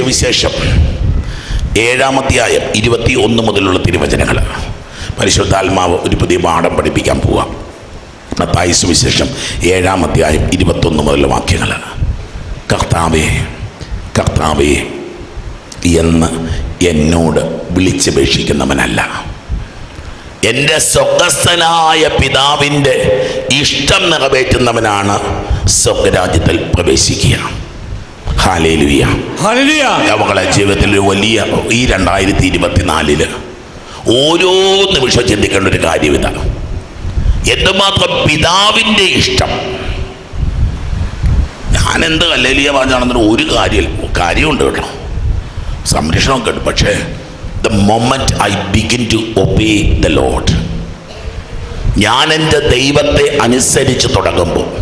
സുവിശേഷം. ഏഴാം അധ്യായം ഇരുപത്തി ഒന്ന് മുതലുള്ള തിരുവചനങ്ങൾ. പരിശുദ്ധാത്മാവ് ഒരു പുതിയ പാഠം പഠിപ്പിക്കാൻ പോവാം. മത്തായി സുവിശേഷം ഏഴാം അധ്യായം ഇരുപത്തൊന്ന് മുതലുള്ള വാക്യങ്ങൾ. കർത്താവേ കർത്താവേ എന്ന് എന്നോട് വിളിച്ചപേക്ഷിക്കുന്നവനല്ല. എന്റെ സ്വർഗസ്ഥനായ പിതാവിന്റെ ഇഷ്ടം നിറവേറ്റുന്നവനാണ് സ്വർഗരാജ്യത്തിൽ പ്രവേശിക്കുക. അവങ്ങളെ ജീവിതത്തിൽ ഒരു വലിയ ഈ രണ്ടായിരത്തി ഇരുപത്തിനാലിൽ ഓരോ നിമിഷം ചിന്തിക്കേണ്ട ഒരു കാര്യം ഇതാണ്. എന്തുമാത്രം പിതാവിന്റെ ഇഷ്ടം? ഞാൻ എന്ത് കല്ലേലിയ പറഞ്ഞാണെന്നൊരു ഒരു കാര്യം കാര്യമുണ്ട് കേട്ടോ. സംരക്ഷണമൊക്കെ ഉണ്ട് പക്ഷേ the moment I begin to obey the lord ഞാൻ എന്റെ ദൈവത്തെ അനുസരിച്ച് തുടങ്ങുമ്പോൾ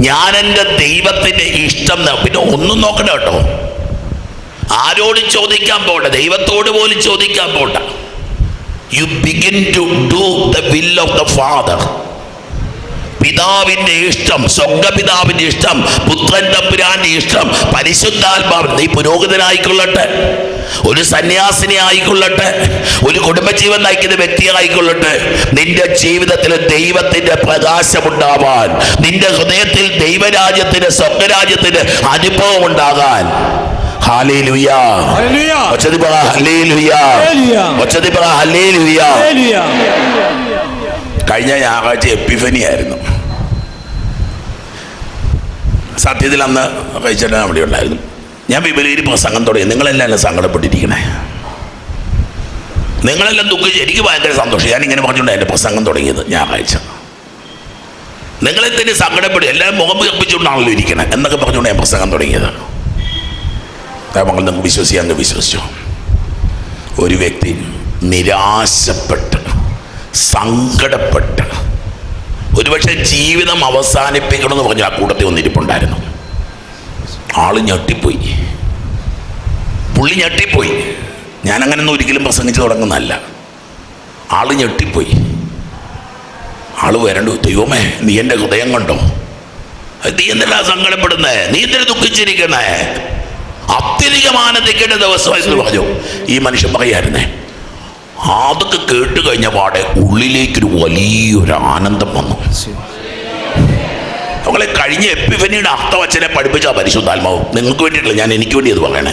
ഞാൻ എന്റെ ദൈവത്തിന്റെ ഇഷ്ടം പിന്നെ ഒന്നും നോക്കണ്ട കേട്ടോ. ആരോടും ചോദിക്കാൻ പോണ്ട. ദൈവത്തോട് പോലും ചോദിക്കാൻ പോണ്ട. You begin to do the will of the father പിതാവിന്റെ ഇഷ്ടം സ്വർഗപിതാവിന്റെ ഇഷ്ടം പുത്രൻ തമ്പുരാന്റെ ഇഷ്ടം പരിശുദ്ധാത്മാവ് നീ പുരോഹിതനായിക്കൊള്ളട്ടെ ഒരു സന്യാസിനി ആയിക്കൊള്ളട്ടെ ഒരു കുടുംബജീവൻ നയിക്കുന്ന വ്യക്തി ആയിക്കൊള്ളട്ടെ നിന്റെ ജീവിതത്തിൽ ദൈവത്തിന്റെ പ്രകാശമുണ്ടാവാൻ നിന്റെ ഹൃദയത്തിൽ ദൈവരാജ്യത്തിന് സ്വർഗരാജ്യത്തിന് അനുഭവം ഉണ്ടാകാൻ കഴിഞ്ഞ ഞായറാഴ്ച എപ്പിഫനി ആയിരുന്നു സത്യത്തിൽ അന്ന് കഴിച്ചിട്ട് അവിടെ ഉണ്ടായിരുന്നു. ഞാൻ വിപുലീകരിപ്പോൾ സംഘം തുടങ്ങി. നിങ്ങളെല്ലാം സങ്കടപ്പെട്ടിരിക്കണേ. നിങ്ങളെല്ലാം ദുഃഖിച്ച് എനിക്ക് ഭയങ്കര സന്തോഷം. ഞാൻ ഇങ്ങനെ പറഞ്ഞുകൊണ്ട് എന്റെ പ്രസംഗം തുടങ്ങിയത് ഞായറാഴ്ച. തന്നെ സങ്കടപ്പെടും എല്ലാം മുഖം കപ്പിച്ചുകൊണ്ടാണല്ലോ ഇരിക്കണേ എന്നൊക്കെ പറഞ്ഞുകൊണ്ട് ഞാൻ പ്രസംഗം തുടങ്ങിയത്. മകൾ നിങ്ങൾ വിശ്വസിക്കാൻ വിശ്വസിച്ചു. ഒരു വ്യക്തി നിരാശപ്പെട്ട് സങ്കടപ്പെട്ട് ഒരുപക്ഷെ ജീവിതം അവസാനിപ്പിക്കണമെന്ന് പറഞ്ഞ് ആ കൂട്ടത്തിൽ ഒന്നിരിപ്പുണ്ടായിരുന്നു ആൾ ഞെട്ടിപ്പോയി. പുള്ളി ഞെട്ടിപ്പോയി. ഞാനങ്ങനൊന്നും ഒരിക്കലും പ്രസംഗിച്ച് തുടങ്ങുന്നതല്ല. ആൾ ഞെട്ടിപ്പോയി. ആൾ വരണ്ടു. ദൈവമേ നീ എന്റെ ഹൃദയം കണ്ടോ? നീ എന്തിനാ സങ്കടപ്പെടുന്നേ? നീ എന്തിനു ദുഃഖിച്ചിരിക്കണേ അത്യധികം ആനന്ദിക്കേണ്ട ദിവസം എന്ന് പറഞ്ഞു. ഈ മനുഷ്യൻ പറയായിരുന്നേ അതൊക്കെ കേട്ട് കഴിഞ്ഞ പാടെ ഉള്ളിലേക്കൊരു വലിയൊരു ആനന്ദം വന്നു. നമ്മളെ കഴിഞ്ഞ എപ്പിഫനിയുടെ അർത്ഥവച്ചനെ പഠിപ്പിച്ച പരിശുദ്ധാത്മാവ്. നിങ്ങൾക്ക് വേണ്ടിയിട്ടില്ല ഞാൻ എനിക്ക് വേണ്ടി അത് പറയണേ.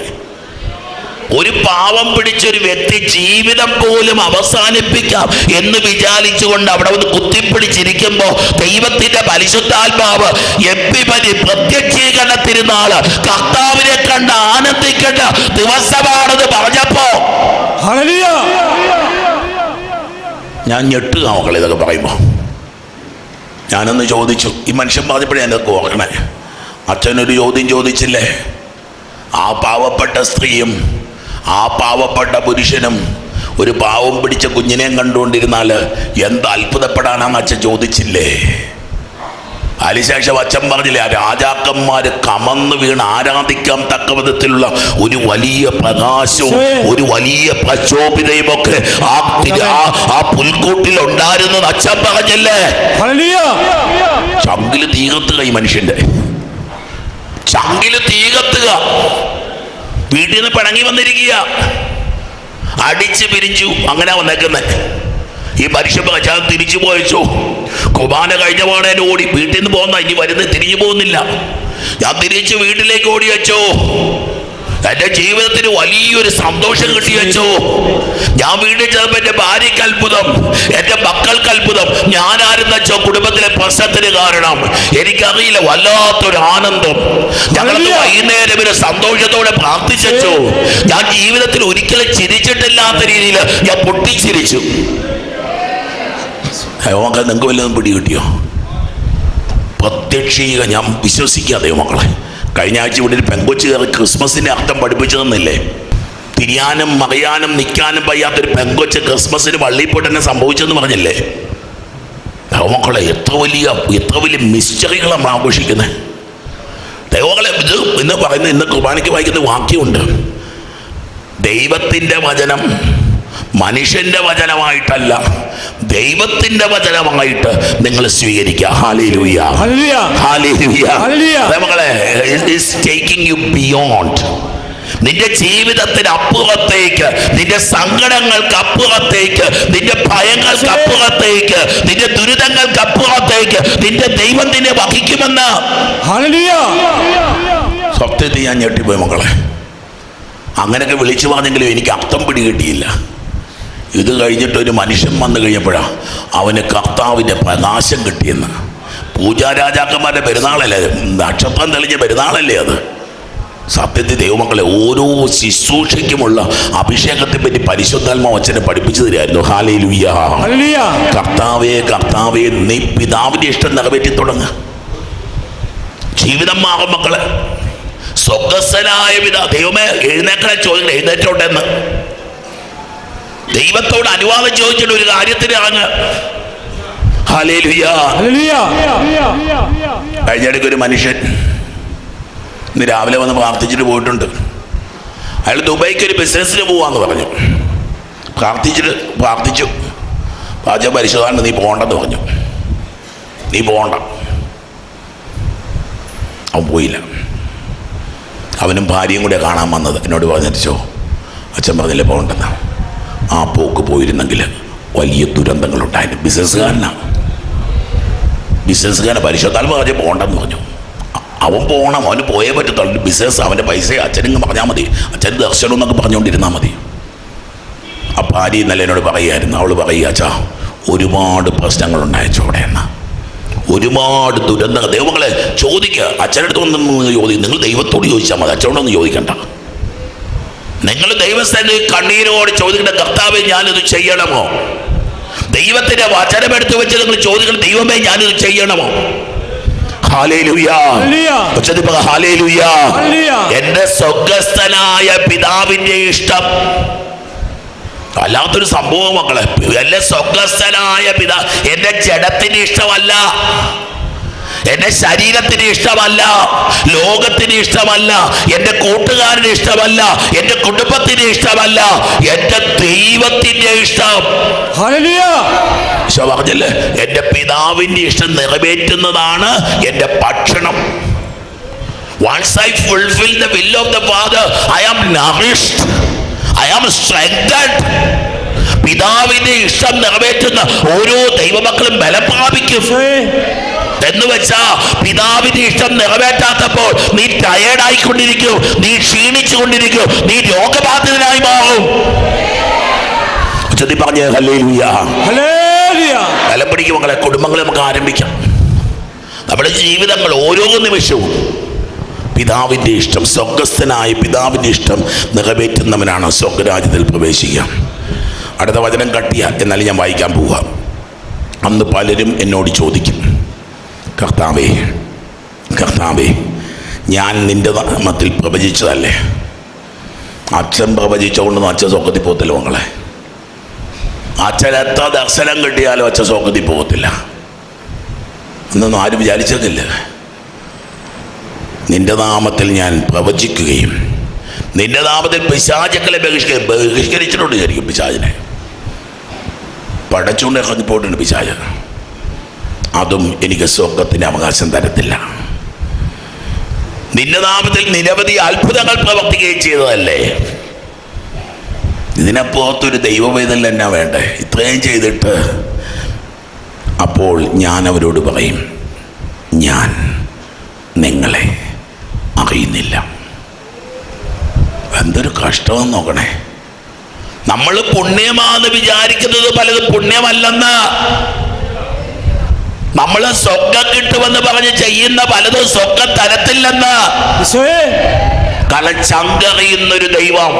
ഒരു പാവം പിടിച്ചൊരു വ്യക്തി ജീവിതം പോലും അവസാനിപ്പിക്കാം എന്ന് വിചാരിച്ചുകൊണ്ട് അവിടെ ഒന്ന് കുത്തിപ്പിടിച്ചിരിക്കുമ്പോ ദൈവത്തിന്റെ പരിശുദ്ധാത്മാവ് എപ്പിപതി പ്രത്യക്ഷീകരണ തിരുനാൾ കർത്താവിനെ കണ്ട് ആനന്ദിക്കേണ്ട ദിവസമാണെന്ന് പറഞ്ഞപ്പോ ഞാൻ ഞെട്ടുക മക്കളെ ഇതൊക്കെ പറയുമ്പോൾ. ഞാനൊന്ന് ചോദിച്ചു ഈ മനുഷ്യൻ പറഞ്ഞപ്പോഴേ എന്നൊക്കെ ഓർക്കണേ. അച്ഛനൊരു ചോദ്യം ചോദിച്ചില്ലേ? ആ പാവപ്പെട്ട സ്ത്രീയും ആ പാവപ്പെട്ട പുരുഷനും ഒരു പാവം പിടിച്ച കുഞ്ഞിനെയും കണ്ടുകൊണ്ടിരുന്നാൽ എന്ത് അത്ഭുതപ്പെടാനാണെന്ന് അച്ഛൻ ചോദിച്ചില്ലേ? അതിനുശേഷം അച്ഛൻ പറഞ്ഞില്ലേ രാജാക്കന്മാര് കമന്ന് വീണ് ആരാധിക്കാൻ തക്ക വിധത്തിലുള്ള ഒരു വലിയ പ്രകാശവും ഒരു വലിയ പ്രക്ഷോഭിതയും ഒക്കെ ആ ആ- പുൽക്കൂട്ടിൽ ഉണ്ടായിരുന്നു അച്ഛൻ പറഞ്ഞില്ലേ? ചങ്കിൽ തീകത്തുക ഈ മനുഷ്യന്റെ. ചങ്കിൽ തീകത്തുക. വീട്ടിൽ നിന്ന് പിണങ്ങി വന്നിരിക്കുക. അടിച്ചു പിരിച്ചു അങ്ങനെ വന്നേക്കുന്നത് ഈ മനുഷ്യൻ ഞാൻ തിരിച്ചു പോയച്ചു? കുർബാന കഴിഞ്ഞ പാടെ ഓടി വീട്ടിൽ നിന്ന് പോകുന്ന ഇനി വരുന്നത് തിരിഞ്ഞു പോകുന്നില്ല. ഞാൻ തിരിച്ചു വീട്ടിലേക്ക് ഓടി വെച്ചോ എന്റെ ജീവിതത്തിന് വലിയൊരു സന്തോഷം കിട്ടി വെച്ചോ ഞാൻ വീട്ടിൽ ചെന്നപ്പോ എന്റെ ഭാര്യയ്ക്ക് അത്ഭുതം എന്റെ മക്കൾക്ക് അത്ഭുതം. ഞാനായിരുന്നു വെച്ചോ കുടുംബത്തിലെ പ്രശ്നത്തിന് കാരണം. എനിക്കറിയില്ല വല്ലാത്തൊരു ആനന്ദം. ഞങ്ങൾ വൈകുന്നേരം ഒരു സന്തോഷത്തോടെ പ്രാർത്ഥിച്ചു ഞാൻ ജീവിതത്തിൽ ഒരിക്കലും ചിരിച്ചിട്ടില്ലാത്ത രീതിയിൽ ഞാൻ പൊട്ടിച്ചിരിച്ചു. നിങ്ങൾക്ക് നിങ്ങൾക്ക് വല്ലതും പിടി കിട്ടിയോ? പ്രത്യക്ഷീക ഞാൻ വിശ്വസിക്കുക ദൈവമക്കളെ കഴിഞ്ഞ ആഴ്ച ഇവിടെ ഒരു പെങ്കൊച്ചു കയറി ക്രിസ്മസിന്റെ അർത്ഥം പഠിപ്പിച്ചതെന്നില്ലേ? തിരിയാനും മറിയാനും നിൽക്കാനും വയ്യാത്തൊരു പെങ്കൊച്ച് ക്രിസ്മസിന് വള്ളിയിൽ പോയിട്ട് തന്നെ സംഭവിച്ചെന്ന് പറഞ്ഞില്ലേ? ദൈവമക്കളെ എത്ര വലിയ എത്ര വലിയ മിസ്റ്ററികൾ നമ്മൾ ആഘോഷിക്കുന്നത് ദൈവങ്ങളെ ഇത് ഇന്ന് പറയുന്ന ഇന്ന് കുർബാനയ്ക്ക് വായിക്കുന്ന വാക്യമുണ്ട്. ദൈവത്തിന്റെ വചനം മനുഷ്യന്റെ വചനമായിട്ടല്ല ദൈവത്തിന്റെ വചനമായിട്ട് നിങ്ങൾ സ്വീകരിക്കുക. നിന്റെ ജീവിതത്തിന് അപ്പുറത്തേക്ക് നിന്റെ സങ്കടങ്ങൾക്ക് അപ്പുറത്തേക്ക് നിന്റെ ഭയങ്ങൾക്ക് അപ്പുറത്തേക്ക് നിന്റെ ദുരിതങ്ങൾക്ക് അപ്പുറത്തേക്ക് നിന്റെ ദൈവം നിന്നെ വഹിക്കുമെന്ന്. സത്യത്തെ സത്യത്തിൽ ഞാൻ ഞെട്ടിപ്പോയി മക്കളെ അങ്ങനെയൊക്കെ വിളിച്ചു പറഞ്ഞെങ്കിലും എനിക്ക് അർത്ഥം പിടികിട്ടിയില്ല. ഇത് കഴിഞ്ഞിട്ട് ഒരു മനുഷ്യൻ വന്നു കഴിഞ്ഞപ്പോഴാണ് അവന് കർത്താവിന്റെ പ്രകാശം കിട്ടിയെന്ന്. പൂജാരാജാക്കന്മാരുടെ പെരുന്നാളല്ലേ നക്ഷത്രം തെളിഞ്ഞ പെരുന്നാളല്ലേ അത്? സത്യത്തിൽ ദൈവമക്കളെ ഓരോ ശുശ്രൂഷയ്ക്കുമുള്ള അഭിഷേകത്തെ പറ്റി പരിശുദ്ധാത്മാവ് അച്ഛനെ പഠിപ്പിച്ചു തരായിരുന്നു ഹാലേ ലുയ്യ ഹല്ലേലൂയ. കർത്താവേ കർത്താവേ നീ പിതാവിന്റെ ഇഷ്ടം നിറവേറ്റി തുടങ്ങ. ജീവിതം മാറും മക്കളെ. സ്വഗസ്സനായ പിതാ ദൈവമേ എഴുന്നേക്കളെ ചോദിക്കണം എഴുന്നേറ്റോട്ടെ എന്ന്. ദൈവത്തോട് അനുവാദം ചോദിച്ചിട്ട് ഒരു കാര്യത്തിന് അങ്ങ്. കഴിഞ്ഞിടയ്ക്ക് ഒരു മനുഷ്യൻ ഇന്ന് രാവിലെ വന്ന് പ്രാർത്ഥിച്ചിട്ട് പോയിട്ടുണ്ട്. അയാൾ ദുബൈക്ക് ഒരു ബിസിനസ്സിന് പോവാന്ന് പറഞ്ഞു. പ്രാർത്ഥിച്ചിട്ട് പ്രാർത്ഥിച്ചു. പാചക പരിശോധന നീ പോകണ്ടെന്ന് പറഞ്ഞു. നീ പോകണ്ട അവൻ പോയില്ല. അവനും ഭാര്യയും കൂടെ കാണാൻ വന്നത് എന്നോട് പറഞ്ഞിരിച്ചോ അച്ഛൻ പറഞ്ഞില്ലേ പോകണ്ടെന്ന് ആ പോക്ക് പോയിരുന്നെങ്കിൽ വലിയ ദുരന്തങ്ങൾ ദുരന്തങ്ങളുണ്ടായിരുന്നു. ബിസിനസ്സുകാരനാണ് ബിസിനസ്സുകാരനെ പരിശോധാത്മ പറഞ്ഞ് പോകണ്ടെന്ന് പറഞ്ഞു. അവൻ പോകണം അവന് പോയേ പറ്റത്തുള്ളൂ. ബിസിനസ് അവന്റെ പൈസ അച്ഛനും പറഞ്ഞാൽ മതി. അച്ഛൻ ദർശനം എന്നൊക്കെ പറഞ്ഞുകൊണ്ടിരുന്നാൽ മതി. ആ ഭാര്യ ഇന്നലെ എന്നോട് പറയുമായിരുന്നു അവൾ പറയുക അച്ഛാ ഒരുപാട് പ്രശ്നങ്ങളുണ്ടായച്ചോ അവിടെ എന്നാ. ഒരുപാട് ദുരന്തങ്ങൾ. ദൈവങ്ങളെ ചോദിക്കുക അച്ഛനടുത്ത് വന്നു ചോദിക്കും നിങ്ങൾ ദൈവത്തോട് ചോദിച്ചാൽ മതി. അച്ഛനോടൊന്നും ചോദിക്കണ്ട. നിങ്ങൾ ദൈവസ്ഥന് കണ്ണീരോട് ചോദിക്കേണ്ട കർത്താവെ ഞാനിത് ചെയ്യണമോ? ദൈവത്തിന്റെ വചനമെടുത്ത് വെച്ച് നിങ്ങൾ ചോദിക്കണം ദൈവമേ ഞാനിത് ചെയ്യണമോ? എന്റെ സ്വർഗസ്ഥനായ പിതാവിന്റെ ഇഷ്ടം. അല്ലാത്തൊരു സംഭവം മക്കളെ. എന്റെ സ്വർഗസ്ഥനായ പിതാ എന്റെ ജഡത്തിന്റെ ഇഷ്ടമല്ല. എന്റെ ശരീരത്തിന് ഇഷ്ടമല്ല ലോകത്തിന് ഇഷ്ടമല്ല എന്റെ കൂട്ടുകാരന് ഇഷ്ടമല്ല എന്റെ കുടുംബത്തിന് ഇഷ്ടമല്ല എന്റെ ദൈവത്തിന്റെ ഇഷ്ടം. പറഞ്ഞല്ലേ എന്റെ പിതാവിന്റെ ഇഷ്ടം നിറവേറ്റുന്നതാണ് എന്റെ ഭക്ഷണം. Once I fulfill the will of the Father, I am nourished. I am strengthened. പിതാവിന്റെ ഇഷ്ടം നിറവേറ്റുന്ന ഓരോ ദൈവമക്കളും ബലം പ്രാപിക്കും എന്ന് വെച്ചാ പിതാവിന്റെ ഇഷ്ടം നിറവേറ്റാത്തപ്പോൾ നീ ടയേർഡായിക്കൊണ്ടിരിക്കും നീ ക്ഷീണിച്ചു കൊണ്ടിരിക്കും നീ രോഗബാധിതനായി മാറും. ചെതി പറഞ്ഞേ ഹല്ലേലൂയ. പിടിക്കും കുടുംബങ്ങൾ നമുക്ക് ആരംഭിക്കാം. നമ്മുടെ ജീവിതങ്ങൾ ഓരോ നിമിഷവും പിതാവിന്റെ ഇഷ്ടം സ്വർഗസ്ഥനായ പിതാവിന്റെ ഇഷ്ടം നിറവേറ്റുന്നവനാണ് സ്വർഗരാജ്യത്തിൽ പ്രവേശിക്കുക. അടുത്ത വചനം കട്ടിയ എന്നാലും ഞാൻ വായിക്കാൻ പോവുക. അന്ന് പലരും എന്നോട് ചോദിക്കും കർത്താവേ കർത്താവേ ഞാൻ നിന്റെ നാമത്തിൽ പ്രവചിച്ചതല്ലേ? അച്ഛൻ പ്രവചിച്ചുകൊണ്ടൊന്നും അച്ഛൻ സ്വർഗത്തിൽ പോകത്തില്ല മകളെ അച്ഛൻ എത്ര ദർശനം കിട്ടിയാലും അച്ഛൻ സ്വർഗത്തിൽ പോകത്തില്ല. എന്നൊന്നും ആരും വിചാരിച്ചതില്ല. നിന്റെ നാമത്തിൽ ഞാൻ പ്രവചിക്കുകയും നിന്റെ നാമത്തിൽ പിശാചക്കളെ ബഹിഷ്ക ബഹിഷ്കരിച്ചിട്ടുണ്ട് ശരിക്കും പിശാചിനെ. പടച്ചുകൊണ്ട് പോയിട്ടുണ്ട് പിശാച്. അതും എനിക്ക് സ്വർഗത്തിന് അവകാശം തരത്തില്ല. നിന്റെ നാമത്തിൽ നിരവധി അത്ഭുതങ്ങൾ പ്രവർത്തിക്കുകയും ചെയ്തതല്ലേ? ഇതിനപ്പുറത്തൊരു ദൈവവേദന തന്നെ വേണ്ടേ? ഇത്രയും ചെയ്തിട്ട് അപ്പോൾ ഞാൻ അവരോട് പറയും ഞാൻ നിങ്ങളെ അറിയുന്നില്ല. എന്തൊരു കഷ്ടമെന്ന് നോക്കണേ. നമ്മൾ പുണ്യമാണെന്ന് വിചാരിക്കുന്നത് പലതും പുണ്യമല്ലെന്ന്. നമ്മൾ സ്വർഗം കിട്ടുമെന്ന് പറഞ്ഞ് ചെയ്യുന്ന പലതും സ്വർഗം തരത്തില്ലെന്ന്. കളച്ചങ്കറിയുന്നൊരു ദൈവം.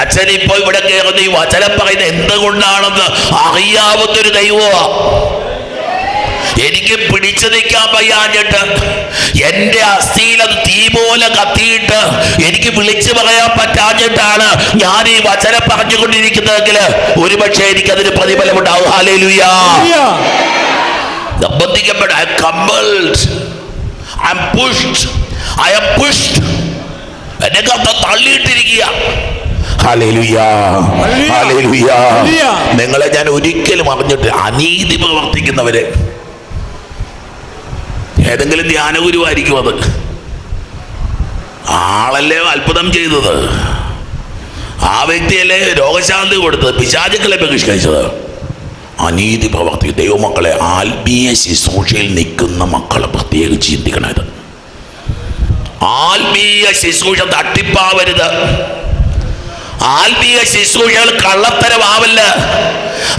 അച്ഛൻ ഇപ്പൊ ഇവിടെ കയറുന്ന ഈ വചനം പറയുന്നത് എന്തുകൊണ്ടാണെന്ന് അറിയാവുന്നൊരു ദൈവമാണ് എനിക്ക് പിടിച്ചു നിൽക്കാൻ വയ്യാഞ്ഞിട്ട് എന്റെ അസ്ഥിയിൽ അത് തീ പോലെ കത്തിയിട്ട് എനിക്ക് വിളിച്ചു പറയാൻ പറ്റാഞ്ഞിട്ടാണ് ഞാൻ ഈ വചനം പറഞ്ഞുകൊണ്ടിരിക്കുന്നതെങ്കിൽ ഒരുപക്ഷെ എനിക്കതിന് അതിന് ഹാലേലുയാ ഉണ്ടാവും നിർബന്ധിക്കപ്പെട്ട I compelled I am pushed I am pushed എന്നെ കത്ത തള്ളിയിട്ടിരിക്കുക. നിങ്ങളെ ഞാൻ ഒരിക്കലും അറിഞ്ഞിട്ട് അനീതി പ്രവർത്തിക്കുന്നവരെ. ഏതെങ്കിലും ധ്യാനഗുരുവായിരിക്കും അത്. ആളല്ലേ അത്ഭുതം ചെയ്തത്. ആ വ്യക്തിയല്ലേ രോഗശാന്തി കൊടുത്തത്. പിശാചുക്കളെ ബഹിഷ്കരിച്ചത്. അനീതി പ്രവർത്തി. ദൈവമക്കളെ ആത്മീയ ശുശ്രൂഷയിൽ നിൽക്കുന്ന മക്കളെ പ്രത്യേകിച്ച് ചിന്തിക്കണത് ആത്മീയ ശുശ്രൂഷ തട്ടിപ്പാവരുത്. ആത്മീയ ശുശ്രൂഷകൾ കള്ളത്തരമാവല്ല.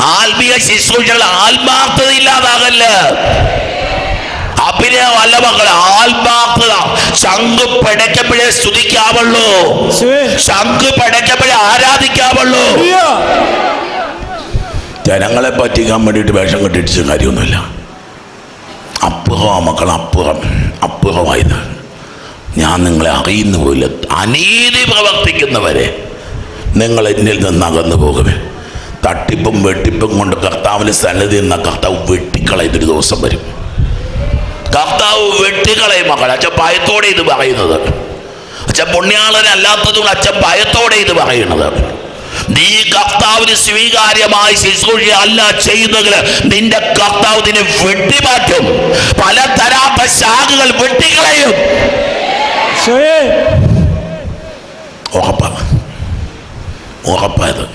ആത്മീയ ശുശ്രൂഷകൾ ആത്മാർത്ഥത ഇല്ലാതാകല്ല മക്കളെ ആത്മാർത്ഥത. ശംഖ് പിടയ്ക്കപ്പോഴേ സ്തുതിക്കാവുള്ളൂ. യേശുവേ ശംഖ് പിടയ്ക്കപ്പോഴേ ആരാധിക്കാവുള്ളൂ. ജനങ്ങളെ പറ്റിക്കാൻ വേണ്ടിട്ട് വേഷം കെട്ടിടിച്ച കാര്യമൊന്നുമില്ല. അപ്പുറം മക്കൾ അപ്പുറം അപ്പുറമായത് ഞാൻ നിങ്ങളെ അറിയുന്ന പോലെ അനീതി പ്രവർത്തിക്കുന്നവരെ നിങ്ങൾ എന്നിൽ നിന്ന് അകന്നു പോകുമേ തട്ടിപ്പും വെട്ടിപ്പും കൊണ്ട് കർത്താവിന് സന്നദ്ധി നിന്ന കർത്താവ് വെട്ടിക്കളയുന്നൊരു ദിവസം വരും. കർത്താവ് വെട്ടിക്കളയും മക്കളെ അച്ഛൻ ഭയത്തോടെ ഇത് പറയുന്നത്. അച്ഛൻ പുണ്യാളനല്ലാത്തതുകൊണ്ട് അച്ഛൻ ഭയത്തോടെ ഇത് പറയുന്നത്. നീ കർത്താവിന് സ്വീകാര്യമായി ശുശ്രൂഷ അല്ല ചെയ്യുന്നെങ്കിൽ നിന്റെ കർത്താവ് നിന്നെ വെട്ടിമാറ്റും. പല തരാത്ത ശാഖകൾ വെട്ടിക്കളയും. ഉറപ്പായത്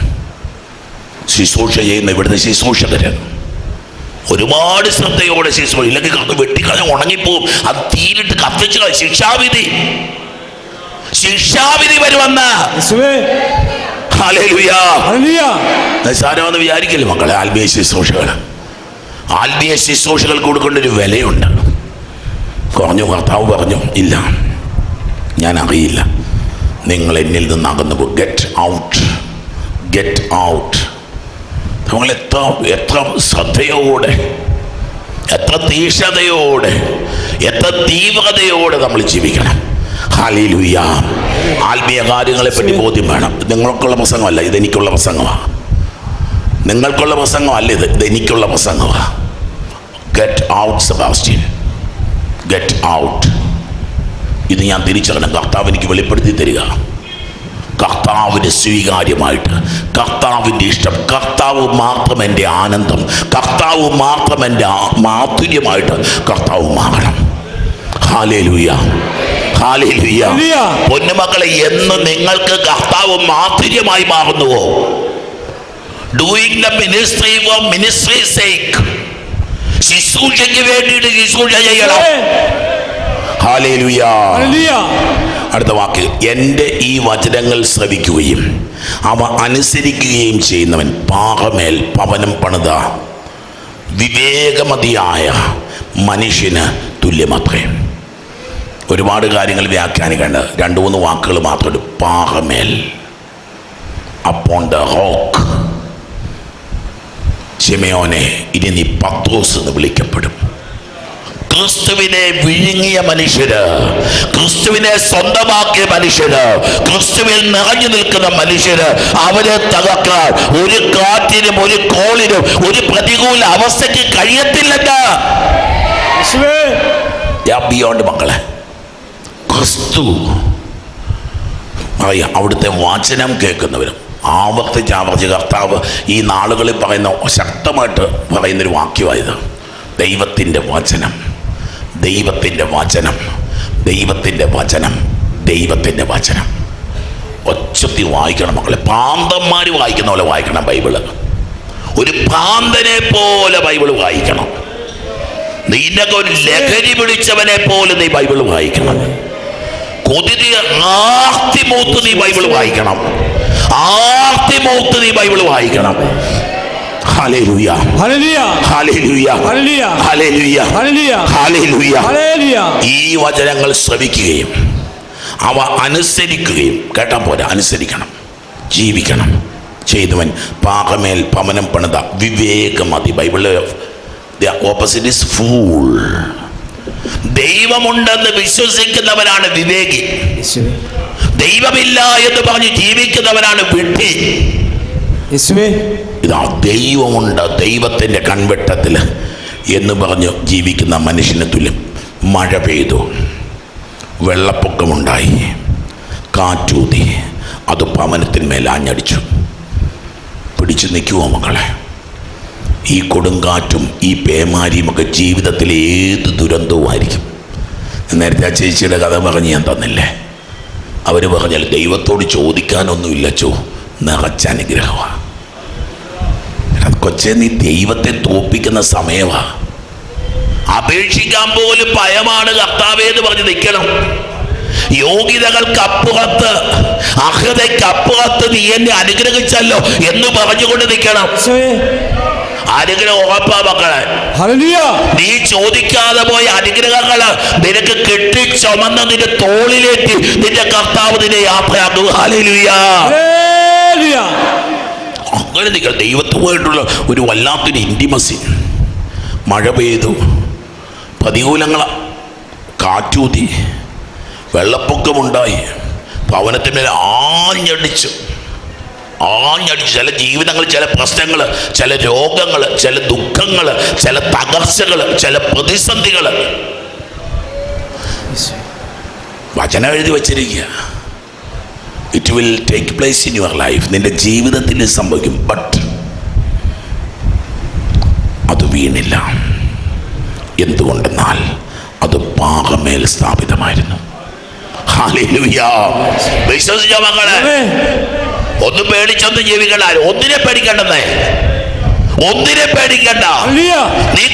ശുശ്രൂഷ ചെയ്യുന്ന ഇവിടുത്തെ ശുശ്രൂഷകര് ഒരുപാട് ശ്രദ്ധയോടെ ശിശു ഇല്ലെങ്കിൽ കത്ത് വെട്ടിക്കളഞ്ഞ് ഉണങ്ങിപ്പോവും. അത് തീരിട്ട് കത്തിച്ചു കളയും. ശിക്ഷാവിധി. ശിക്ഷാവിധി വരുമെന്ന് നിസാരമെന്ന് നിസ്സാരമെന്ന് വിചാരിക്കില്ല മക്കളെ? ആത്മീയ ശുശ്രൂഷകൾ ആത്മീയ ശുശ്രൂഷകൾക്ക് കൊടുക്കേണ്ട ഒരു വിലയുണ്ട്. കുറഞ്ഞു കർത്താവ് പറഞ്ഞു ഇല്ല. ഞാൻ അറിയില്ല. നിങ്ങൾ എന്നിൽ നിന്ന് അകന്നു ഗെറ്റ് ഔട്ട് ഗെറ്റ് ഔട്ട് നമ്മൾ എത്ര എത്ര ശ്രദ്ധയോടെ എത്ര തീക്ഷണതയോടെ എത്ര തീവ്രതയോടെ നമ്മൾ ജീവിക്കണം. ഹാലിലുയ്യ ആത്മീയ കാര്യങ്ങളെ പറ്റി ബോധ്യം വേണം. നിങ്ങൾക്കുള്ള പ്രസംഗമല്ല ഇത് എനിക്കുള്ള പ്രസംഗമാണ് നിങ്ങൾക്കുള്ള പ്രസംഗമല്ല ഇത് ഇത് എനിക്കുള്ള പ്രസംഗമാണ് get out Sebastian get out ഇത് ഞാൻ തിരിച്ചറിയണം. കർത്താവ് എനിക്ക് വെളിപ്പെടുത്തി തരിക. കർത്താവിന് സ്വീകാര്യമായിട്ട്. കർത്താവിന്റെ ഇഷ്ടം കർത്താവ് മാത്രം എന്റെ ആനന്ദം കർത്താവ് മാത്രം എന്റെ മാധുര്യമായിട്ട് കർത്താവ് മാറണം. ഹാലേ പൊന്നുമക്കളെ എന്ന് നിങ്ങൾക്ക് കർത്താവ് മാധുര്യമായി മാറുന്നുവോ? Doing the ministry for ministry sake ശുശ്രൂഷയ്ക്ക് വേണ്ടിയിട്ട് ശുശ്രൂഷ ചെയ്യണം. ഹാലേ അടുത്ത വാക്ക് എന്റെ ഈ വചനങ്ങൾ ശ്രവിക്കുകയും അവ അനുസരിക്കുകയും ചെയ്യുന്നവൻ പാകമേൽ പവനം പണിത വിവേകമതിയായ മനുഷ്യന് തുല്യമത്രേ. ഒരുപാട് കാര്യങ്ങൾ വ്യാഖ്യാനിക്കേണ്ട രണ്ട് മൂന്ന് വാക്കുകൾ മാത്രമേ പാകമേൽ അപ്പോൺ ദ റോക്ക് ശിമയോനെ ഇനി നീ പത്രോസ് എന്ന് വിളിക്കപ്പെടും. ക്രിസ്തുവിനെ വിഴുങ്ങിയ മനുഷ്യര് ക്രിസ്തുവിനെ സ്വന്തമാക്കിയ മനുഷ്യര് ക്രിസ്തുവിൽ നിറഞ്ഞു നിൽക്കുന്ന മനുഷ്യര് അവരെ തകർക്കാൻ ഒരു കാറ്റിനും ഒരു കോളിനും ഒരു പ്രതികൂല അവസ്ഥയ്ക്ക് കഴിയത്തില്ലെന്ന്. ബിയോണ്ട് മക്കളെ. ക്രിസ്തു അറിയാം അവിടുത്തെ വാചനം കേൾക്കുന്നവരും ആവർത്തിച്ച് ആവർത്തിച്ച് കർത്താവ് ഈ നാളുകളിൽ പറയുന്ന ശക്തമായിട്ട് പറയുന്നൊരു വാക്യമായത് ദൈവത്തിന്റെ വചനം. ദൈവത്തിന്റെ വചനം ദൈവത്തിന്റെ വചനം ദൈവത്തിന്റെ വചനം. ഒച്ചത്തി വായിക്കണം മക്കളെ. പാന്തന്മാർ വായിക്കുന്ന പോലെ വായിക്കണം ബൈബിൾ. ഒരു പാന്തനെ പോലെ ബൈബിൾ വായിക്കണം. നിന്നൊക്കെ ഒരു ലഹരി പിടിച്ചവനെ പോലെ നീ ബൈബിൾ വായിക്കണം. കൊതിരി ആർത്തി മൂത്ത് നീ ബൈബിൾ വായിക്കണം. ആർത്തി മൂത്ത് നീ ബൈബിൾ വായിക്കണം. ഈ വചനങ്ങൾ ശ്രവിക്കുകയും അവ അനുസരിക്കുകയും കേട്ടാൽ പോരാ അനുസരിക്കണം ജീവിക്കണം. ചെയ്തവൻ പാകമേൽ പമനം പണിത വിവേകമതി. Bible the opposite is fool. ദൈവമുണ്ടെന്ന് വിശ്വസിക്കുന്നവനാണ് വിവേകി. ദൈവമില്ല എന്ന് പറഞ്ഞ് ജീവിക്കുന്നവനാണ് വിഡ്ഢി. യേശുവേ. ഇതാ ദൈവമുണ്ട് ദൈവത്തിന്റെ കൺവെട്ടത്തിൽ എന്ന് പറഞ്ഞ് ജീവിക്കുന്ന മനുഷ്യന് തുല്യം. മഴ പെയ്തു വെള്ളപ്പൊക്കമുണ്ടായി കാറ്റൂതി അത് പവനത്തിന്മേൽ ആഞ്ഞടിച്ചു. പിടിച്ചു നിൽക്കുമോ മക്കളെ? ഈ കൊടുങ്കാറ്റും ഈ പേമാരിയും ഒക്കെ ജീവിതത്തിലെ ഏത് ദുരന്തവുമായിരിക്കും? നേരത്തെ ആ ചേച്ചിയുടെ കഥ പറഞ്ഞ് ഞാൻ തന്നില്ലേ? അവർ പറഞ്ഞാൽ ദൈവത്തോട് ചോദിക്കാനൊന്നുമില്ല ചോ നിറച്ച അനുഗ്രഹമാണ്. കൊച്ചെ നീ ദൈവത്തെ തോപ്പിക്കുന്ന സമയമാ അപേക്ഷിക്കാൻ പോലും ഭയമാണ് കർത്താവേ എന്ന് പറഞ്ഞ് നിൽക്കണം. യോഗ്യതകൾക്ക് അപ്പുറത്ത് അർഹതയ്ക്ക് അപ്പുറത്ത് നീ എന്നെ അനുഗ്രഹിച്ചല്ലോ എന്ന് പറഞ്ഞുകൊണ്ട് നിൽക്കണം. യേശുവേ. അനുഗ്രഹം ഉറപ്പാ മക്കളെ. ഹല്ലേലൂയ. നീ ചോദിക്കാതെ പോയ അനുഗ്രഹങ്ങൾ നിനക്ക് കെട്ടി ചുമന്ന് നിന്റെ തോളിലേറ്റി നിന്റെ കർത്താവ് നിന്നെ യാത്രയാക്കുക അങ്ങനെ നിങ്ങൾ ദൈവത്തുമായിട്ടുള്ള ഒരു വല്ലാത്തൊരു ഇന്റിമസി മഴ പെയ്തു. പ്രതികൂലങ്ങൾ കാറ്റൂതി. വെള്ളപ്പൊക്കമുണ്ടായി. ഭവനത്തിന്മേൽ ആഞ്ഞടിച്ചു. ആഞ്ഞടിച്ചു. ചില ജീവിതങ്ങൾ ചില പ്രശ്നങ്ങൾ ചില രോഗങ്ങൾ ചില ദുഃഖങ്ങൾ ചില തകർച്ചകൾ ചില പ്രതിസന്ധികൾ. വചനം എഴുതി വച്ചിരിക്കുക. It will take place in your life നിന്റെ ജീവിതത്തിൽ സംഭവിക്കും. ബട്ട് അത് വീണില്ല. എന്തുകൊണ്ടെന്നാൽ അത് പാകമേൽ സ്ഥാപിതമായിരുന്നു. വിശ്വസിച്ച മക്കളെ? ഒന്ന് പേടിച്ചൊന്നും ജീവിക്കണ്ട. ഒന്നിനെ പേടിക്കണ്ടെന്നേ. ഒന്നിനെ പേടിക്കണ്ട. നീ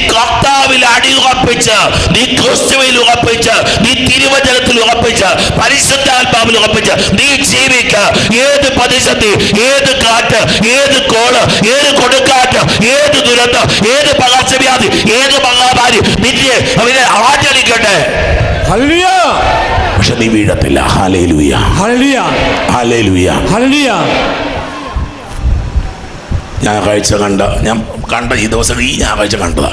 കർത്താവിൽ അടിയുറപ്പിച്ച് നീ ക്രിസ്തുവിൽ ഉറപ്പിച്ച് നീ തിരുവചനത്തിൽ ഉറപ്പിച്ച് പരിശുദ്ധാത്മാവിൽ ഉറപ്പിച്ച് നീ ജീവിക്ക. ഏത് പ്രതിസന്ധി ഏത് കാറ്റ് ഏത് കോൾ ഏത് കൊടുക്കാറ്റ് ഏത് ദുരന്തം ഏത് പകർച്ചവ്യാധി ഏത് മഹാമാരി നിന്നെ അവനെ ആചരിക്കട്ടെ പക്ഷെ നീ വീഴത്തില്ല. ഹാലേലുയ ഹാലേലുയ ഞായറാഴ്ച കണ്ട ഞാൻ കണ്ട ഈ ദിവസം ഈ ഞായറാഴ്ച കണ്ടതാ.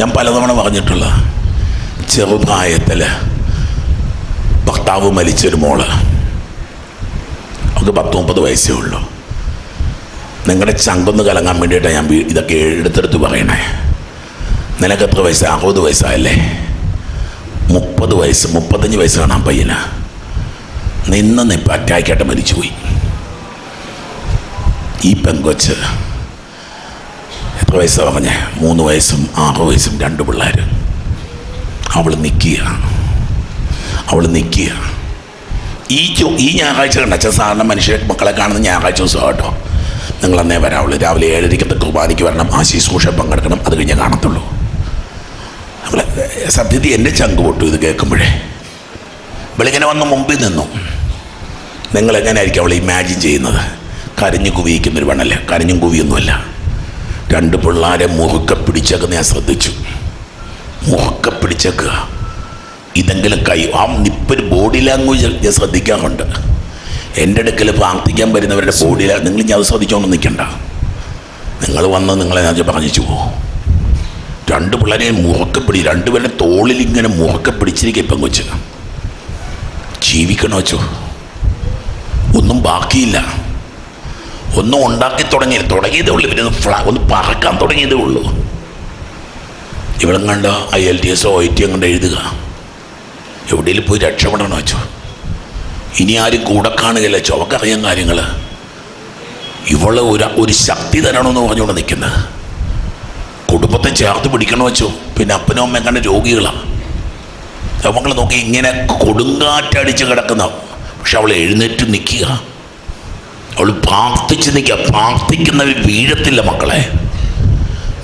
ഞാൻ പലതവണ പറഞ്ഞിട്ടുള്ള ചെറുപ്രായത്തിൽ ഭർത്താവ് മരിച്ചൊരു മോൾ. അവർക്ക് പത്ത് മുപ്പത് വയസ്സേ ഉള്ളൂ. നിങ്ങളുടെ ചങ്കൊന്ന് കലങ്ങാൻ വേണ്ടിയിട്ടാണ് ഞാൻ ഇതൊക്കെ എടുത്തെടുത്ത് പറയണേ. നിനക്ക് എത്ര വയസ്സ്? അറുപത് വയസ്സായല്ലേ? മുപ്പത് വയസ്സ് മുപ്പത്തഞ്ച് വയസ്സ് കാണാൻ പയ്യന്. നിന്ന് നിപ്പ് അറ്റാക്കായിട്ട് മരിച്ചുപോയി. ഈ പെങ്കൊച്ച് എത്ര വയസ്സാണ് പറഞ്ഞേ മൂന്ന് വയസ്സും ആറ് വയസ്സും രണ്ട് പിള്ളേർ അവൾ നിൽക്കുക അവൾ നിൽക്കുക ഈ ഈ ഞായറാഴ്ച കണ്ട അച്ഛൻ സാധാരണ മനുഷ്യരെ മക്കളെ കാണുന്ന ഞായറാഴ്ച ദിവസം കേട്ടോ. നിങ്ങൾ അന്നേ വരാവുള്ളൂ രാവിലെ ഏഴരയ്ക്കത്തെ കുർബാനയ്ക്ക് വരണം. ആ ശുശ്രൂഷ പങ്കെടുക്കണം. അത് കഴിഞ്ഞേ കാണത്തുള്ളൂ. നമ്മൾ സത്യത്തിൽ എന്റെ ചങ്ക് പൊട്ടു ഇത് കേൾക്കുമ്പോഴേ. വെളിങ്ങനെ വന്ന് മുമ്പിൽ നിന്നു. നിങ്ങൾ എങ്ങനെയായിരിക്കും അവൾ ഇമാജിൻ ചെയ്യുന്നത്? കരഞ്ഞു കുവിയിക്കുന്നൊരു പെണ്ണല്ല? കരഞ്ഞും കുവിയൊന്നുമല്ല. രണ്ട് പിള്ളേരെ മുറുക്കെ പിടിച്ചേക്ക് ഞാൻ ശ്രദ്ധിച്ചു. മുറുക്കെ പിടിച്ചേക്കുക ഇതെങ്കിലും കൈ ആ നിപ്പര് ബോഡി ലാംഗ്വേജ് ഞാൻ ശ്രദ്ധിക്കാറുണ്ട്. എന്റെ അടുക്കൽ പ്രാർത്ഥിക്കാൻ വരുന്നവരുടെ ബോഡി ലാ നിങ്ങൾ ഞാൻ അത് ശ്രദ്ധിച്ചോണ്ട് നിൽക്കണ്ട. നിങ്ങൾ വന്ന് നിങ്ങളെ ഞാൻ പറഞ്ഞു പോകും രണ്ട് പിള്ളേരെ മുറുക്കെ പിടി രണ്ടുപേരുടെ തോളിൽ ഇങ്ങനെ മുറുക്കെ പിടിച്ചിരിക്കുക ഇപ്പം കൊച്ച്. ജീവിക്കണോ ഒന്നും ബാക്കിയില്ല. ഒന്നും ഉണ്ടാക്കി തുടങ്ങി തുടങ്ങിയതേ ഉള്ളൂ. ഇവരൊന്ന് ഫ്ലാ ഒന്ന് പറക്കാൻ തുടങ്ങിയതേ ഉള്ളൂ. ഇവിടെ കണ്ട ഐ എൽ ടി എസോ ഐ ടി അങ്ങോട്ട് എഴുതുക. എവിടെയെങ്കിലും പോയി രക്ഷപ്പെടണം വെച്ചു ഇനി ആരും കൂടെ കാണുകയില്ല ചുവക്കറിയാൻ കാര്യങ്ങൾ ഇവൾ ഒരു ഒരു ശക്തി തരണമെന്ന് പറഞ്ഞുകൊണ്ട് നിൽക്കുന്നത്. കുടുംബത്തെ ചേർത്ത് പിടിക്കണമെന്ന് വെച്ചു പിന്നെ അപ്പനും അമ്മയും കണ്ട രോഗികളാണ് മക്കൾ നോക്കി ഇങ്ങനെ കൊടുങ്കാറ്റടിച്ച് കിടക്കുന്ന. പക്ഷെ അവൾ എഴുന്നേറ്റ് നിൽക്കുക. അവൾ പ്രാർത്ഥിച്ച് നിൽക്കുക. പ്രാർത്ഥിക്കുന്നവർ വീഴത്തില്ല മക്കളെ.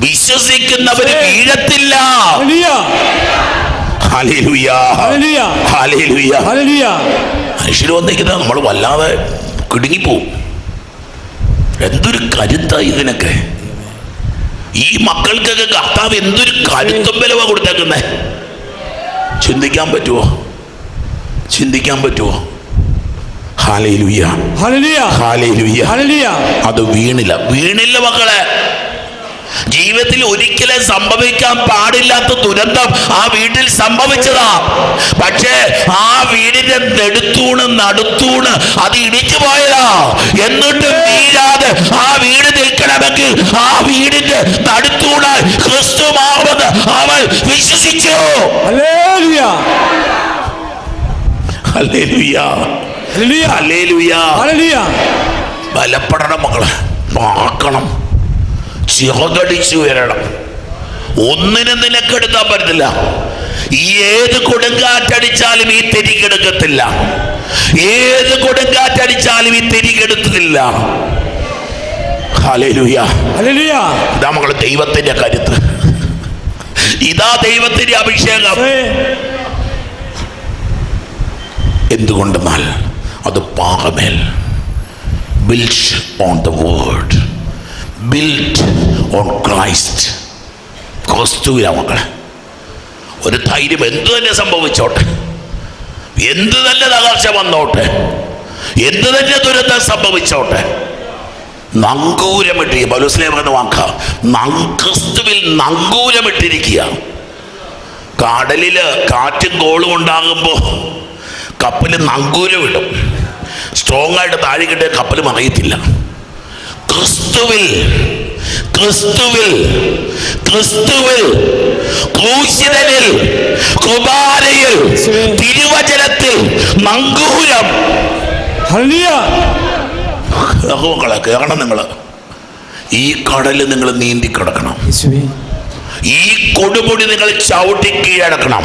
വിശ്വസിക്കുന്നവര് വീഴത്തില്ല. മനുഷ്യർ വന്നിരിക്കുന്നത് നമ്മൾ വല്ലാതെ കിടുങ്ങിപ്പോവും. എന്തൊരു കരുത്താ ഇതിനൊക്കെ. ഈ മക്കൾക്കൊക്കെ കർത്താവ് എന്തൊരു കരുത്തും ബലവാ കൊടുത്തേക്കുന്നേ. ചിന്തിക്കാൻ പറ്റുമോ ചിന്തിക്കാൻ പറ്റുമോ ഹാലയിലുയ്യ ഹല്ലേലൂയ ഹാലയിലുയ്യ ഹല്ലേലൂയ അത് വീണില്ല. വീണില്ല മക്കളെ. ജീവിതത്തിൽ ഒരിക്കലും സംഭവിക്കാൻ പാടില്ലാത്ത ദുരന്തം ആ വീട്ടിൽ സംഭവിച്ചതാ. പക്ഷേ ആ വീടിന്റെ നെടുത്തൂണ് നടുത്തൂണ് അത് ഇടിച്ചു പോയതാ. എന്നിട്ടും വീഴാതെ ആ വീട് നിൽക്കണമെങ്കിൽ ആ വീടിന്റെ നടുത്തൂണായി ക്രിസ്തുമാവുമെന്ന് അവൾ വിശ്വസിച്ചു. ഹല്ലേലൂയ ബലപ്പെടണം മക്കളെ. നോക്കണം ചിറകടിച്ചു വരണം ഒന്നിനും നിലക്കെടുക്കാൻ പറ്റത്തില്ല. ഈ ഏത് കൊടുങ്കാറ്റടിച്ചാലും ഈ തിരികെടുക്കത്തില്ല. ഏത് കൊടുങ്കാറ്റടിച്ചാലും ഈ തിരികെടുത്തില്ല മക്കളെ ദൈവത്തിന്റെ കരുത്ത്. ഇതാ ദൈവത്തിന്റെ അഭിഷേകം. എന്തുകൊണ്ടെന്നാൽ അത് പാറമേൽ. Built on the word build on Christ ക്രിസ്തുവില മക്കളെ. ഒരു ധൈര്യം എന്തു തന്നെ സംഭവിച്ചോട്ടെ. എന്ത് തന്നെ തകർച്ച വന്നോട്ടെ. എന്ത് തന്നെ ദുരന്തം സംഭവിച്ചോട്ടെ. നങ്കൂരമിട്ട് ബലുസ്ലേമെന്ന് വാക്ക. നങ് ക്രിസ്തുവിൽ നങ്കൂരമിട്ടിരിക്കുക. കടലിൽ കാറ്റും കോളും ഉണ്ടാകുമ്പോൾ കപ്പൽ നങ്കൂരം ഇടും സ്ട്രോങ് ആയിട്ട് താഴെ കിട്ടിയ കപ്പൽ മറിയത്തില്ല ക്രിസ്തുവിൽ ക്രിസ്തുവിൽ ക്രിസ്തുവിൽ ക്രൂശിതനിൽ കുമാരയിൽ തിരുവചനത്തിൽ നങ്കൂരം മക്കളെ നിങ്ങൾ ഈ കടലിൽ നിങ്ങൾ നീന്തി കിടക്കണം. ഈ കൊടുമുടി നിങ്ങൾ ചവിട്ടി കീഴടക്കണം.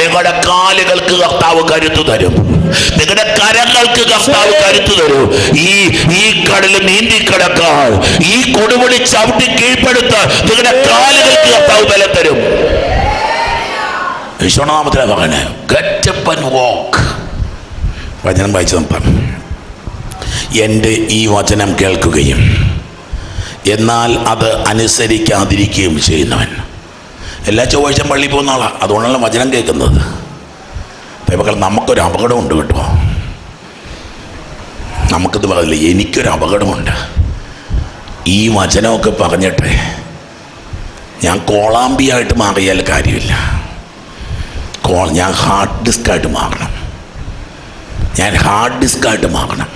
നിങ്ങളുടെ കാലുകൾക്ക് കർത്താവ് കരുത്തു തരും. നിങ്ങളുടെ കരങ്ങൾക്ക് കർത്താവ് കരുത്തു തരും. ഈ ഈ കടൽ നീന്തി കിടക്കാൻ ഈ കൊടുമുടി ചവിട്ടി കീഴ്പ്പെടുത്ത് നിങ്ങളുടെ കാലുകൾക്ക് കർത്താവ് ബലം തരും. ആൻഡ് വാക്ക് വചനം വായിച്ചു നോക്കാം എന്റെ ഈ വചനം കേൾക്കുകയും എന്നാൽ അത് അനുസരിക്കാതിരിക്കുകയും ചെയ്യുന്നവൻ. എല്ലാ ചൊവ്വാഴ്ചയും പള്ളിയിൽ പോകുന്ന ആളാണ് അതുകൊണ്ടാണ് വചനം കേൾക്കുന്നത്. ദൈവക്കൾ നമുക്കൊരു അപകടമുണ്ട് കേട്ടോ. നമുക്കിത് പറയില്ല എനിക്കൊരു അപകടമുണ്ട്. ഈ വചനമൊക്കെ പറഞ്ഞിട്ട് ഞാൻ കോളാമ്പിയായിട്ട് മാറിയാൽ കാര്യമില്ല. കോൾ ഞാൻ ഹാർഡ് ഡിസ്കായിട്ട് മാറണം. ഞാൻ ഹാർഡ് ഡിസ്കായിട്ട് മാറണം.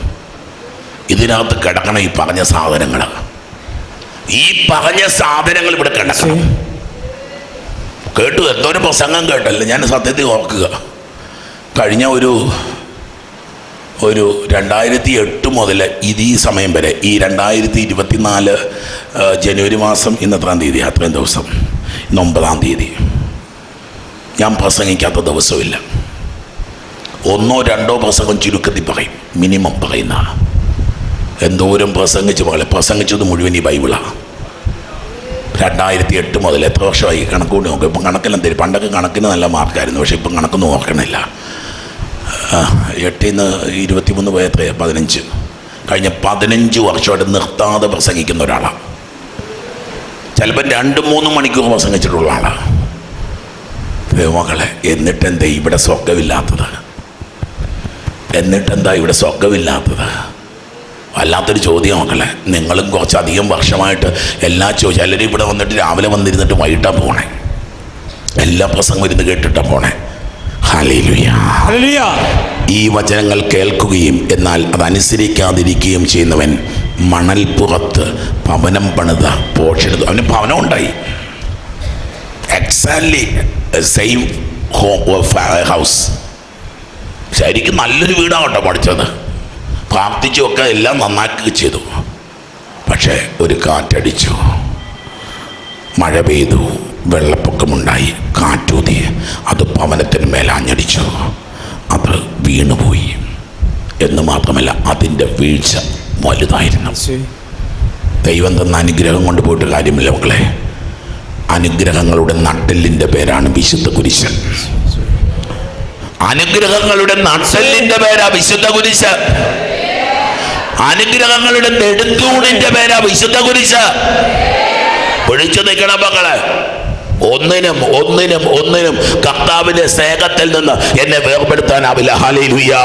ഇതിനകത്ത് കിടക്കണം ഈ പറഞ്ഞ സാധനങ്ങൾ ഈ പറഞ്ഞ സാധനങ്ങൾ ഇവിടെ കിടക്കണം. കേട്ടു എന്തോരം പ്രസംഗം കേട്ടല്ലോ? ഞാൻ സത്യത്തിൽ ഓർക്കുക. കഴിഞ്ഞ ഒരു ഒരു രണ്ടായിരത്തി എട്ട് മുതൽ ഇത് ഈ സമയം വരെ ഈ രണ്ടായിരത്തി ഇരുപത്തിനാല് ജനുവരി മാസം ഇന്നത്രാം തീയതി? അത്രയും ദിവസം. ഇന്ന് ഒമ്പതാം തീയതി. ഞാൻ പ്രസംഗിക്കാത്ത ദിവസമില്ല ഒന്നോ രണ്ടോ പ്രസംഗം ചുരുക്കത്തിൽ പറയും. മിനിമം പറയുന്നതാണ്. എന്തോരം പ്രസംഗിച്ച് പോലെ പ്രസംഗിച്ചത് മുഴുവൻ ഈ ബൈബിളാണ് രണ്ടായിരത്തി എട്ട് മുതൽ എത്ര വർഷമായി കണക്ക് കൂടി നോക്കും? ഇപ്പം കണക്കെല്ലാം തരും. പണ്ടൊക്കെ കണക്കിന് നല്ല മാർക്കായിരുന്നു. പക്ഷേ ഇപ്പം കണക്കൊന്നും ഓർക്കണില്ല. എട്ടിൽ നിന്ന് ഇരുപത്തിമൂന്ന് പോയ എത്രയാണ് പതിനഞ്ച്. കഴിഞ്ഞ പതിനഞ്ച് വർഷമായിട്ട് നിർത്താതെ പ്രസംഗിക്കുന്ന ഒരാളാണ് ചിലപ്പം രണ്ട് മൂന്ന് മണിക്കൂർ പ്രസംഗിച്ചിട്ടുള്ള ആളാണ് ദൈവമക്കളെ എന്നിട്ടെന്താ ഇവിടെ സ്വർഗമില്ലാത്തത് എന്നിട്ടെന്താ ഇവിടെ സ്വർഗമില്ലാത്തത് വല്ലാത്തൊരു ചോദ്യം മക്കളെ. നിങ്ങളും കുറച്ചധികം വർഷമായിട്ട് എല്ലാ ചോദ്യം എല്ലാവരും ഇവിടെ വന്നിട്ട് രാവിലെ വന്നിരുന്നിട്ട് വൈകിട്ടാണ് പോണേ. എല്ലാ പ്രസംഗം ഇരുന്ന് കേട്ടിട്ടാണ് പോണേ. ഈ വചനങ്ങൾ കേൾക്കുകയും എന്നാൽ അതനുസരിക്കാതിരിക്കുകയും ചെയ്യുന്നവൻ മണൽപ്പുറത്ത് പവനം പണിത പോഷെടുത്തു അവന് പവനം ഉണ്ടായി. എക്സാക്ട്ലി സെയിം ഹൗസ് ശരിക്കും നല്ലൊരു വീടാണ് കേട്ടോ പഠിച്ചത്. പ്രാർത്ഥിച്ചുമൊക്കെ എല്ലാം നന്നാക്കുക ചെയ്തു. പക്ഷേ ഒരു കാറ്റടിച്ചു. മഴ പെയ്തു. വെള്ളപ്പൊക്കമുണ്ടായി. കാറ്റൂതി. അത് ഭവനത്തിന് മേലാഞ്ഞടിച്ചു അത് വീണുപോയി. എന്ന് മാത്രമല്ല അതിന്റെ വീഴ്ച വലുതായിരുന്നു. ദൈവം തന്ന അനുഗ്രഹം കൊണ്ട് പോയിട്ട് കാര്യമില്ല മക്കളെ. അനുഗ്രഹങ്ങളുടെ നട്ടെല്ലിന്റെ പേരാണ് വിശുദ്ധ കുരിശൻ. അനുഗ്രഹങ്ങളുടെ നട്ടെല്ലിന്റെ പേരാ വിശുദ്ധ കുരിശ് അനുഗ്രഹങ്ങളുടെ നെടുത്തൂണിന്റെ പേരാ വിശുദ്ധ കുരിശ്. പിടിച്ചു നിൽക്കണം മക്കളെ. ഒന്നിനും ഒന്നിനും ഒന്നിനും കർത്താവിന്റെ സ്നേഹത്തിൽ നിന്ന് എന്നെ വേർപെടുത്താനാവില്ല. ഹല്ലേലൂയ.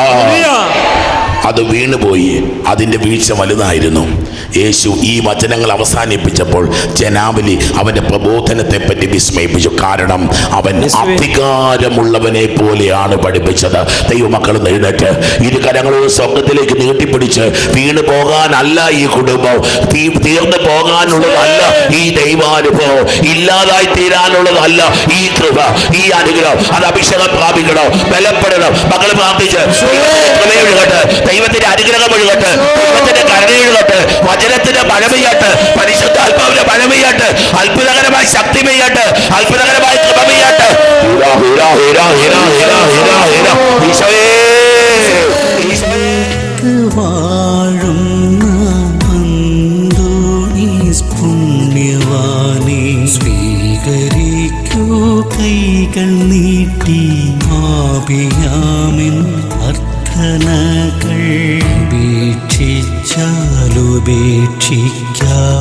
അത് വീണുപോയി. അതിന്റെ വീഴ്ച വലുതായിരുന്നു. യേശു ഈ വചനങ്ങൾ അവസാനിപ്പിച്ചപ്പോൾ ജനാവലി അവന്റെ പ്രബോധനത്തെ പറ്റി വിസ്മയിപ്പിച്ചു. കാരണം അവൻ. അധികാരമുള്ളവനെ പോലെയാണ് പഠിപ്പിച്ചത്. ദൈവമക്കൾ എഴുന്നേറ്റ് ഇരു കരങ്ങളും സ്വർഗത്തിലേക്ക് നീട്ടിപ്പിടിച്ച് വീണ് പോകാനല്ല ഈ കുടുംബം. തീ തീർന്നു പോകാനുള്ളതല്ല ഈ ദൈവാനുഭവം. ഇല്ലാതായി തീരാനുള്ളതല്ല ഈ കൃപ ഈ അനുഗ്രഹം. അത് അഭിഷേകം പ്രാപിക്കണം ബലപ്പെടണം. മക്കൾ പ്രാർത്ഥിച്ച്. ഒഴുകട്ടെ ദൈവത്തിന്റെ അനുഗ്രഹം ഒഴുകട്ട്. ദൈവത്തിന്റെ കരുണ എഴുതട്ട് വചനത്തിന്റെ മഴ പെയ്യട്ടെ പരിശുദ്ധ ആത്മാവിന്റെ മഴ പെയ്യട്ടെ അത്ഭുതകരമായ ശക്തി പെയ്യട്ടെ അത്ഭുതകരമായ കൃപ പെയ്യട്ടെ സ്വീകരിക്കൂ കൈകൾ നീട്ടി ആപിയാമിൻ അർത്ഥനകൾ ഉപേക്ഷിച്ചാലുപേക്ഷിക്കാതെ